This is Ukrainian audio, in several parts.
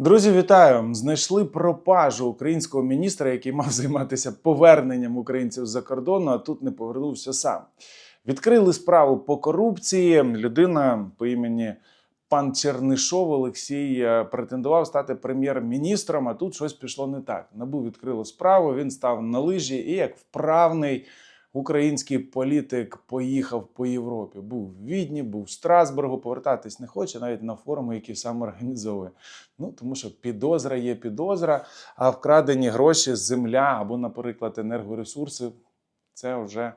Друзі, вітаю! Знайшли пропажу українського міністра, який мав займатися поверненням українців з-за кордону, а тут не повернувся сам. Відкрили справу по корупції. Людина по імені пан Чернишов Олексій е, претендував стати прем'єр-міністром. А тут щось пішло не так. Набу відкрило справу. Він став на лижі і як вправний. Український політик поїхав по Європі. Був в Відні, був в Страсбургу. Повертатись не хоче навіть на форуми, які сам організовує. Ну тому що підозра є підозра, а вкрадені гроші, земля або, наприклад, енергоресурси це вже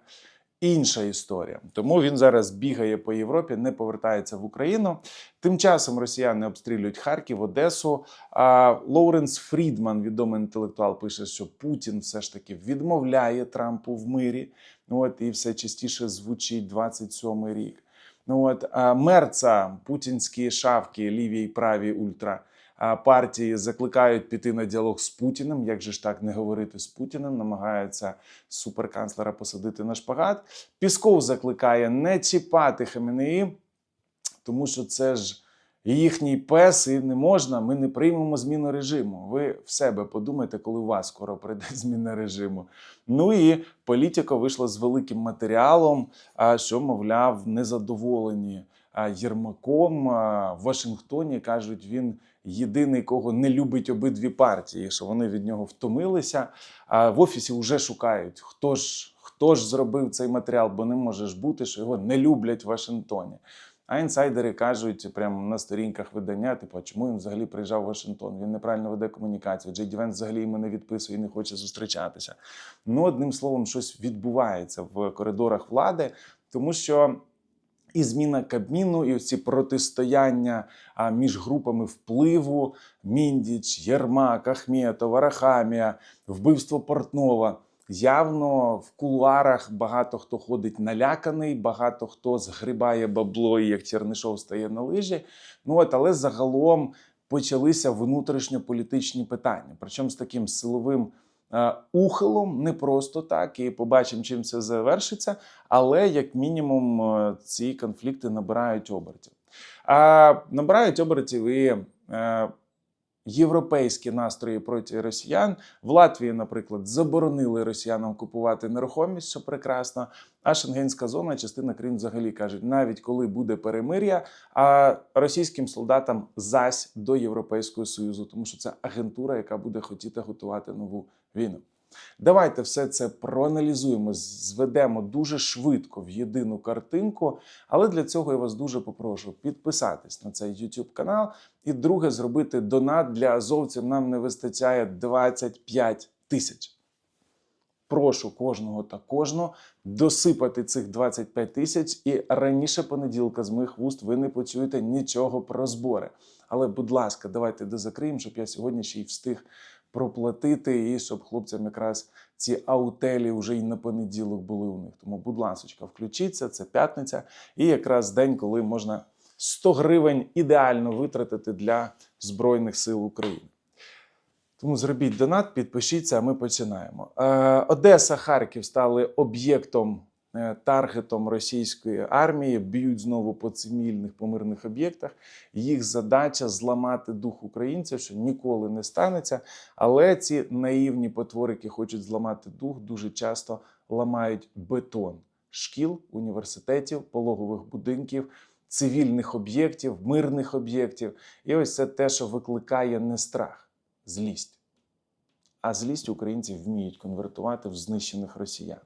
інша історія. Тому він зараз бігає по Європі, не повертається в Україну. Тим часом росіяни обстрілюють Харків, Одесу. А Лоуренс Фрідман, відомий інтелектуал, пише, що Путін все ж таки відмовляє Трампу в мирі. Ну от і все частіше звучить 27-й рік. Ну от мерца путінські шавки, ліві і праві ультра. Партії закликають піти на діалог з Путіним. Як же ж так не говорити з Путіним? Намагаються суперканцлера посадити на шпагат. Пісков закликає не чіпати Хаменеї, тому що це ж їхній пес, і не можна. Ми не приймемо зміну режиму. Ви в себе подумайте, коли у вас скоро прийде зміна режиму. Ну і політика вийшла з великим матеріалом, що, мовляв, незадоволені Єрмаком в Вашингтоні. кажуть, він єдиний, кого не любить обидві партії, що вони від нього втомилися. В офісі вже шукають, хто ж, хто ж зробив цей матеріал, бо не може ж бути, що його не люблять в Вашингтоні. А інсайдери кажуть прямо на сторінках видання: типу, чому він взагалі приїжджав в Вашингтон? Він неправильно веде комунікацію. Джей Дівен взагалі йому не відписує і не хоче зустрічатися. Ну, одним словом, щось відбувається в коридорах влади, тому що. І зміна Кабміну, і ці протистояння між групами впливу: Міндіч, Єрмак, Ахметов, Арахамія, вбивство Портнова. Явно в кулуарах багато хто ходить наляканий, багато хто згрібає бабло, як Чернишов стає на лижі. Ну от, але загалом почалися внутрішньополітичні питання. Причому з таким силовим ухилом, не просто так, і побачимо, чим це завершиться. Але як мінімум е, ці конфлікти набирають обертів. А набирають обертів і. Європейські настрої проти росіян. В Латвії, наприклад, заборонили росіянам купувати нерухомість, що прекрасно. А Шенгенська зона, частина країн взагалі кажуть, навіть коли буде перемир'я, а російським солдатам зась до Європейського Союзу, тому що це агентура, яка буде хотіти готувати нову війну. Давайте все це проаналізуємо, зведемо дуже швидко в єдину картинку. Але для цього я вас дуже попрошу підписатись на цей YouTube канал. І друге, зробити донат для азовців. Нам не вистачає 25 тисяч. Прошу кожного та кожну досипати цих 25 тисяч, і раніше понеділка з моїх вуст ви не почуєте нічого про збори. Але, будь ласка, давайте дозакриємо, щоб я сьогодні ще й встиг проплатити, і щоб хлопцям якраз ці аутелі вже й на понеділок були у них. Тому, будь ласка, включіться, це п'ятниця, і якраз день, коли можна 100 гривень ідеально витратити для Збройних сил України. Тому зробіть донат, підпишіться, а ми починаємо. Е, Одеса, Харків стали об'єктом, таргетом російської армії, б'ють знову по цивільних по мирних об'єктах. Їх задача зламати дух українців, що ніколи не станеться. Але ці наївні потвори, які хочуть зламати дух, дуже часто ламають бетон шкіл, університетів, пологових будинків. Цивільних об'єктів, мирних об'єктів, і ось це те, що викликає не страх, злість. А злість українці вміють конвертувати в знищених росіян.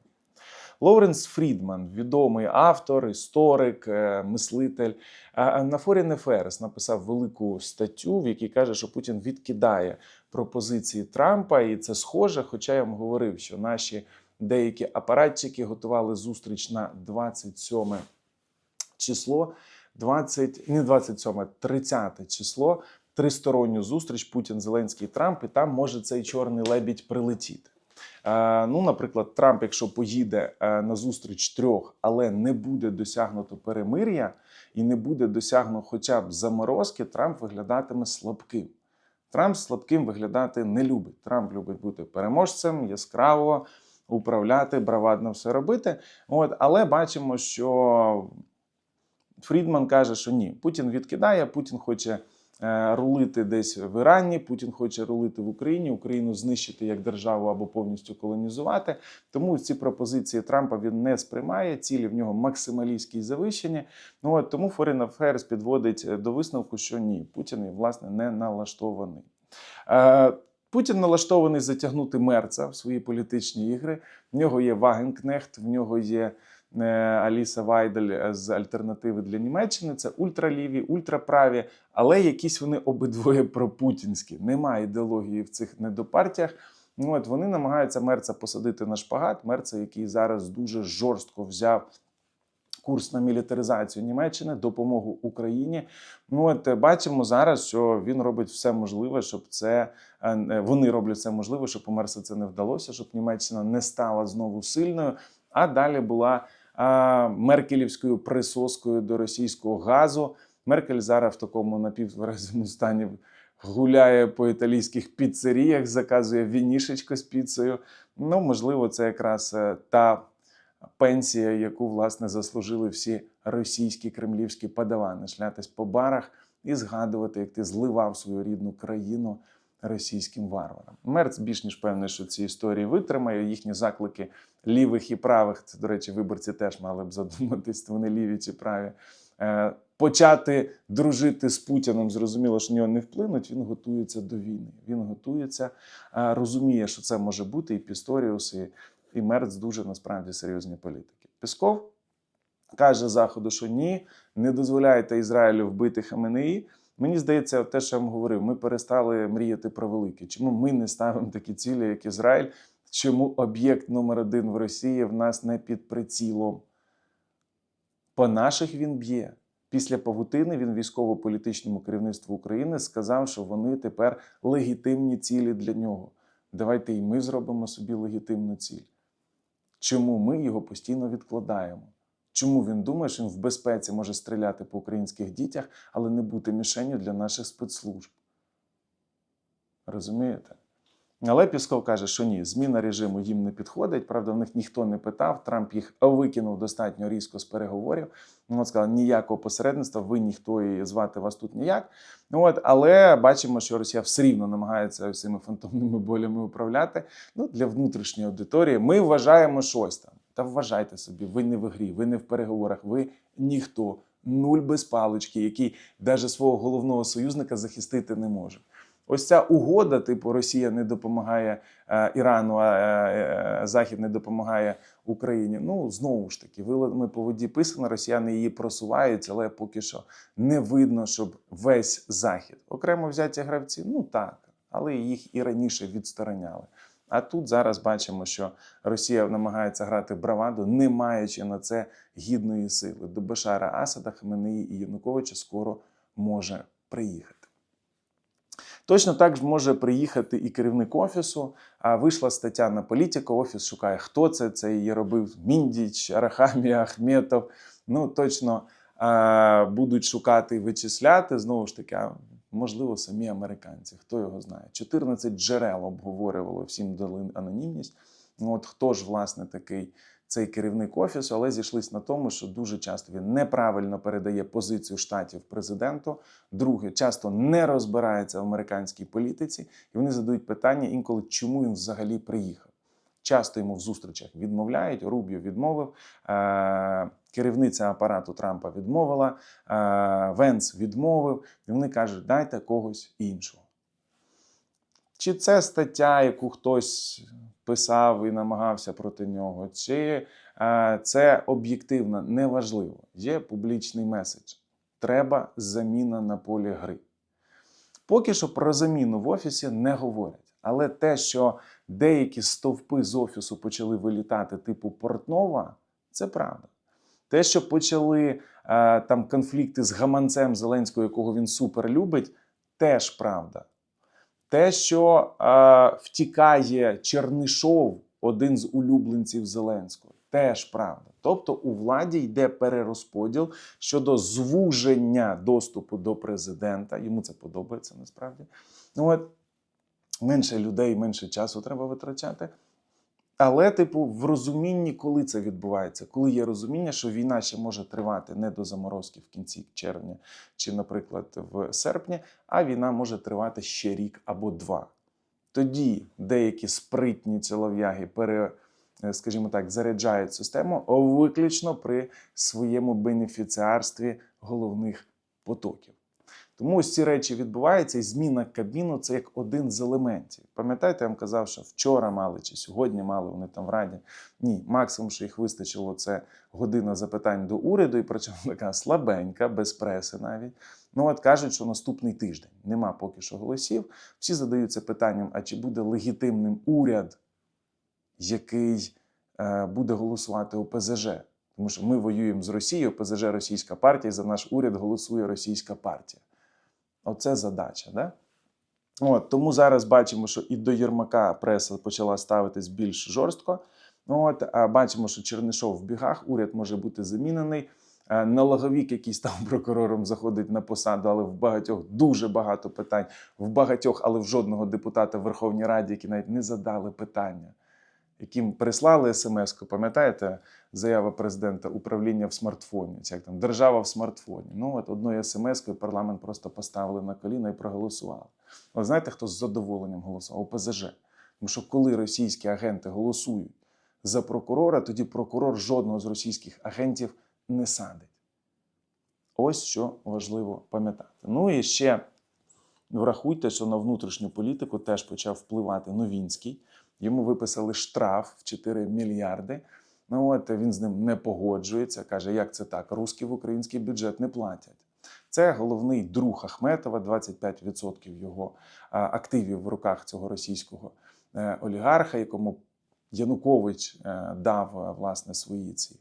Лоуренс Фрідман, відомий автор, історик, е, мислитель, на Foreign Affairs написав велику статтю, в якій каже, що Путін відкидає пропозиції Трампа, і це схоже. Хоча я вам говорив, що наші деякі апаратчики готували зустріч на 27 число, 20, не 27, 30 число тристоронню зустріч Путін, Зеленський Трамп, і там може цей чорний лебідь прилетіти. Е, ну, наприклад, Трамп, якщо поїде е, на зустріч трьох, але не буде досягнуто перемир'я і не буде досягнуто хоча б заморозки, Трамп виглядатиме слабким. Трамп слабким виглядати не любить. Трамп любить бути переможцем, яскраво управляти, бравадно все робити. От, але бачимо, що Фрідман каже, що ні, Путін відкидає, Путін хоче рулити десь в Ірані. Путін хоче рулити в Україні, Україну знищити як державу або повністю колонізувати. Тому ці пропозиції Трампа він не сприймає. Цілі в нього максималістські завищені. Ну от тому Foreign Affairs підводить е, до висновку, що ні, Путін власне не налаштований. Е, Путін налаштований затягнути мерца в свої політичні ігри. В нього є Вагенкнехт, в нього є е, Аліса Вайдель з альтернативи для Німеччини. Це ультраліві, ультраправі, але якісь вони обидвоє пропутінські. Немає ідеології в цих недопартіях. Ну, от вони намагаються мерца посадити на шпагат. Мерца, який зараз дуже жорстко взяв курс на мілітаризацію Німеччини, допомогу Україні. Ну от е, бачимо зараз, що він робить все можливе, щоб це е, вони роблять все можливе, щоб у Мерса це не вдалося, щоб Німеччина не стала знову сильною. А далі була меркелівською присоскою до російського газу. Меркель зараз в такому напівтверезому стані гуляє по італійських піцеріях, заказує вінішечко з піцею. Ну, можливо, це якраз е, та пенсія, яку власне заслужили всі російські кремлівські подавани, шлятись по барах і згадувати, як ти зливав свою рідну країну російським варварам. Мерц більш ніж певний, що ці історії витримає. Їхні заклики лівих і правих. Це, до речі, виборці теж мали б задуматись, вони ліві чи праві. Е, Почати дружити з Путіним, зрозуміло, що нього не вплинуть. Він готується до війни. Він готується, е, розуміє, що це може бути і Пісторіус, і, і Мерц дуже насправді серйозні політики. Пісков каже Заходу, що ні, не дозволяйте Ізраїлю вбити Хаменеї. Мені здається, те, що я вам говорив, ми перестали мріяти про велике. Чому ми не ставимо такі цілі, як Ізраїль? Чому об'єкт номер один в Росії в нас не під прицілом? По наших він б'є. Після павутини він військово-політичному керівництву України сказав, що вони тепер легітимні цілі для нього. Давайте і ми зробимо собі легітимну ціль. Чому ми його постійно відкладаємо? Чому він думає, що він в безпеці може стріляти по українських дітях, але не бути мішенью для наших спецслужб? Розумієте? Але Пісков каже, що ні, зміна режиму їм не підходить. Правда, в них ніхто не питав. Трамп їх викинув достатньо різко з переговорів. Ну, от сказав, ніякого посередництва, ви ніхто і звати вас тут ніяк. Ну, от, але бачимо, що Росія все рівно намагається цими фантомними болями управляти. Ну, для внутрішньої аудиторії ми вважаємо щось там. Та вважайте собі, ви не в грі, ви не в переговорах, ви ніхто, нуль без палички, який навіть свого головного союзника захистити не може. Ось ця угода, типу Росія не допомагає е, Ірану, а е, е, Захід не допомагає Україні. Ну знову ж таки, вилами по воді писано, росіяни її просувають, але поки що не видно, щоб весь захід окремо взяті гравці. Ну так, але їх і раніше відстороняли. А тут зараз бачимо, що Росія намагається грати браваду, не маючи на це гідної сили. До Башара Асада, Хаменеї і Януковича скоро може приїхати. Точно так ж може приїхати і керівник офісу. А вийшла стаття на політику. Офіс шукає, хто це. Це її робив Міндіч, Арахамі, Ахметов. Ну точно будуть шукати і вичисляти. Знову ж таки, можливо, самі американці. Хто його знає? 14 джерел обговорювало, всім дали анонімність. Ну, от хто ж власне такий цей керівник офісу, але зійшлись на тому, що дуже часто він неправильно передає позицію штатів президенту. Друге, часто не розбирається в американській політиці, і вони задають питання інколи, чому він взагалі приїхав. Часто йому в зустрічах відмовляють. Рубіо відмовив, е- керівниця апарату Трампа відмовила, е- Венс відмовив, і вони кажуть, дайте когось іншого. Чи це стаття, яку хтось писав і намагався проти нього, чи е, це об'єктивно неважливо. Є публічний меседж. Треба заміна на полі гри. Поки що про заміну в офісі не говорять. Але те, що деякі стовпи з офісу почали вилітати, типу Портнова, це правда. Те, що почали е, там конфлікти з гаманцем Зеленського, якого він супер любить, теж правда. Те, що е, втікає Чернишов, один з улюбленців Зеленського, теж правда. Тобто у владі йде перерозподіл щодо звуження доступу до президента. Йому це подобається насправді. Ну от менше людей, менше часу треба витрачати. Але, типу, в розумінні, коли це відбувається, коли є розуміння, що війна ще може тривати не до заморозки в кінці червня чи, наприклад, в серпні, а війна може тривати ще рік або два. Тоді деякі спритні чолов'яги пере, е, скажімо так, заряджають систему виключно при своєму бенефіціарстві головних потоків. Тому ось ці речі відбуваються, і зміна кабіну це як один з елементів. Пам'ятаєте, я вам казав, що вчора мали чи сьогодні мали вони там в раді. Ні, максимум, що їх вистачило, це година запитань до уряду, і причому така слабенька, без преси навіть. Ну от кажуть, що наступний тиждень нема поки що голосів. Всі задаються питанням: а чи буде легітимним уряд, який е, буде голосувати ОПЗЖ? Тому що ми воюємо з Росією, ОПЗЖ російська партія, і за наш уряд голосує російська партія. Оце задача. Да? От, тому зараз бачимо, що і до Єрмака преса почала ставитись більш жорстко. От, а бачимо, що Чернишов в бігах, уряд може бути замінений. Е, Налоговік, який став прокурором, заходить на посаду, але в багатьох дуже багато питань. В багатьох, але в жодного депутата в Верховній Раді, які навіть не задали питання, яким прислали смс-ку, пам'ятаєте, заява президента управління в смартфоні, це як там держава в смартфоні. Ну от одною смс-кою парламент просто поставили на коліна і проголосували. От знаєте, хто з задоволенням голосував? ОПЗЖ. Тому що коли російські агенти голосують за прокурора, тоді прокурор жодного з російських агентів не садить. Ось що важливо пам'ятати. Ну і ще врахуйте, що на внутрішню політику теж почав впливати Новінський. Йому виписали штраф в 4 мільярди. Ну от він з ним не погоджується. Каже, як це так? Руски в український бюджет не платять. Це головний друг Ахметова, 25% його активів в руках цього російського е, олігарха, якому Янукович е, дав е, власне свої ці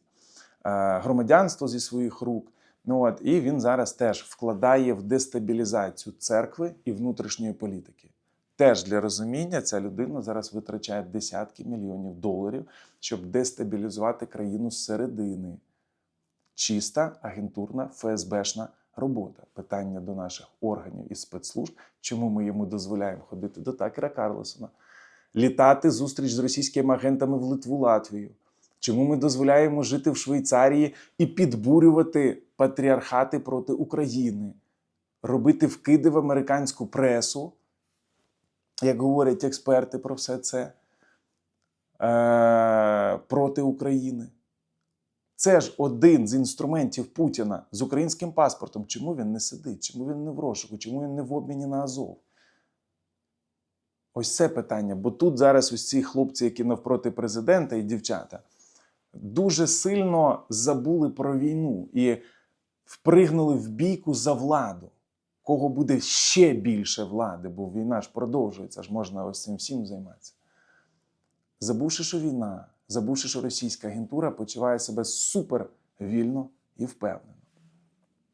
громадянство зі своїх рук. Ну от і він зараз теж вкладає в дестабілізацію церкви і внутрішньої політики. Теж для розуміння ця людина зараз витрачає десятки мільйонів доларів, щоб дестабілізувати країну зсередини. Чиста агентурна ФСБшна робота. Питання до наших органів і спецслужб, чому ми йому дозволяємо ходити до Такера Карлосона, літати зустріч з російськими агентами в Литву Латвію. Чому ми дозволяємо жити в Швейцарії і підбурювати патріархати проти України, робити вкиди в американську пресу, як говорять експерти про все це, е- проти України? Це ж один з інструментів Путіна з українським паспортом. Чому він не сидить? Чому він не в розшуку? Чому він не в обміні на Азов? Ось це питання. Бо тут зараз ці хлопці, які навпроти президента і дівчата, дуже сильно забули про війну і впригнули в бійку за владу. Кого буде ще більше влади, бо війна ж продовжується, ж можна ось цим всім займатися. Забувши, що війна, забувши, що російська агентура почуває себе супер вільно і впевнено.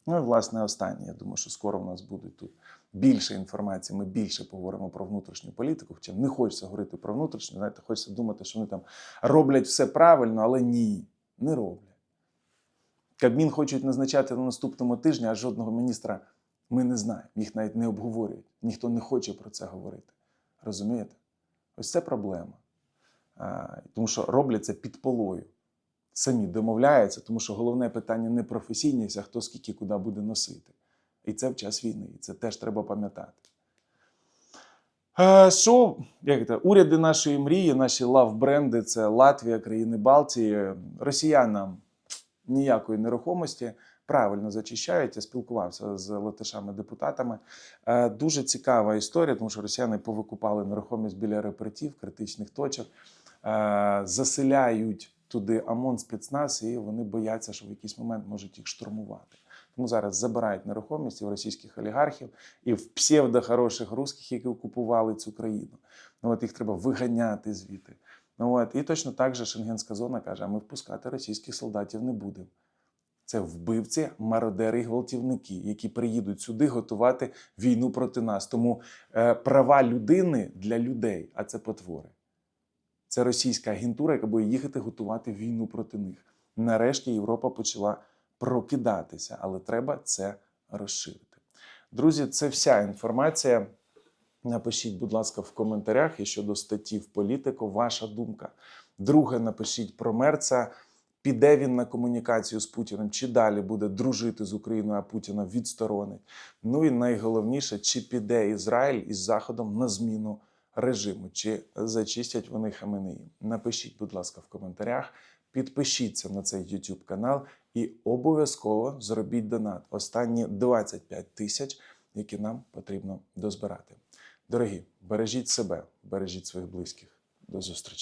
Ну і власне останнє. Я думаю, що скоро в нас буде тут більше інформації. Ми більше поговоримо про внутрішню політику. Хоча не хочеться говорити про внутрішню, знаєте, хочеться думати, що вони там роблять все правильно, але ні, не роблять. Кабмін хочуть назначати на наступному тижні, а жодного міністра ми не знаємо. Їх навіть не обговорюють. Ніхто не хоче про це говорити. Розумієте? Ось це проблема. А, тому що роблять це під полою. Самі домовляються, тому що головне питання не професійність, а хто скільки куди буде носити. І це в час війни. І це теж треба пам'ятати. Що, як це, уряди нашої мрії, наші лав-бренди це Латвія, країни Балтії, росіянам ніякої нерухомості. Правильно зачищають. Я спілкувався з латишами-депутатами. Е, Дуже цікава історія, тому що росіяни повикупали нерухомість біля аеропортів, критичних точок, е, заселяють туди ОМОН спецназ, і вони бояться, що в якийсь момент можуть їх штурмувати. Тому зараз забирають нерухомість і в російських олігархів, і в псевдохороших русських, які окупували цю країну. Ну от їх треба виганяти звідти. Ну от і точно так же Шенгенська зона каже: а ми впускати російських солдатів не будемо. Це вбивці, мародери і гвалтівники, які приїдуть сюди готувати війну проти нас. Тому е, права людини для людей, а це потвори. Це російська агентура, яка буде їхати готувати війну проти них. Нарешті Європа почала прокидатися, але треба це розширити. Друзі, це вся інформація. Напишіть, будь ласка, в коментарях і щодо статті в політику, ваша думка. Друге, напишіть про Мерца. Піде він на комунікацію з Путіним, чи далі буде дружити з Україною, а Путіна відсторонить. Ну і найголовніше, чи піде Ізраїль із Заходом на зміну режиму, чи зачистять вони Хаменеї. Напишіть, будь ласка, в коментарях. Підпишіться на цей YouTube канал і обов'язково зробіть донат. Останні 25 тисяч, які нам потрібно дозбирати. Дорогі, бережіть себе, бережіть своїх близьких. До зустрічі.